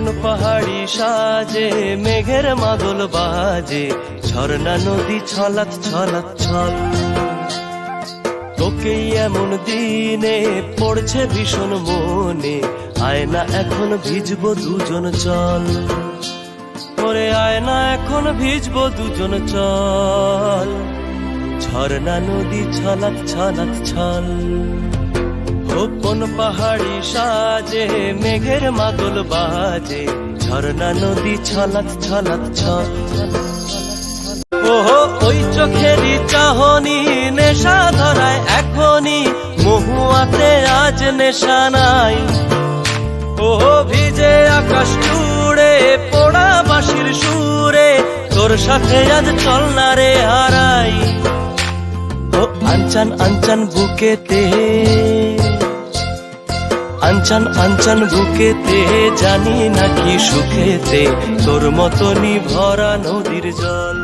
কোন পাহাড়ি সাজে, মেঘের মাদল বাজে, ঝর্ণা নদী ছলাৎ ছলাৎ ছল। তোকেই এমন দিনে পড়ছে ভীষণ মনে, আয়না এখন ভিজবো দুজন চল। ওরে আয়না এখন ভিজবো দুজন চল। ঝর্ণা নদী ছলাৎ ছলাৎ ছল। কোন পাহাড়ি সাজে, মেঘের মাদল বাজে, ঝর্ণা, নদী ছলাৎ ছলাৎ ছল ওহো, ওই চোখেরই চাহনি, নেশা ধরায় এখনই, মহুয়াতে আজ নেশা নাই। ওহো, ভিজে আকাশ জুড়ে, পোড়া বাঁশির সুরে, তোর সাথে আজ চল না রে হারাই। ও, আনচান আনচান বুকেতে আনচান আঞ্চন বুকেতে জানি নাকি সুখেতে তোর মতনই ভরা নদীর জল।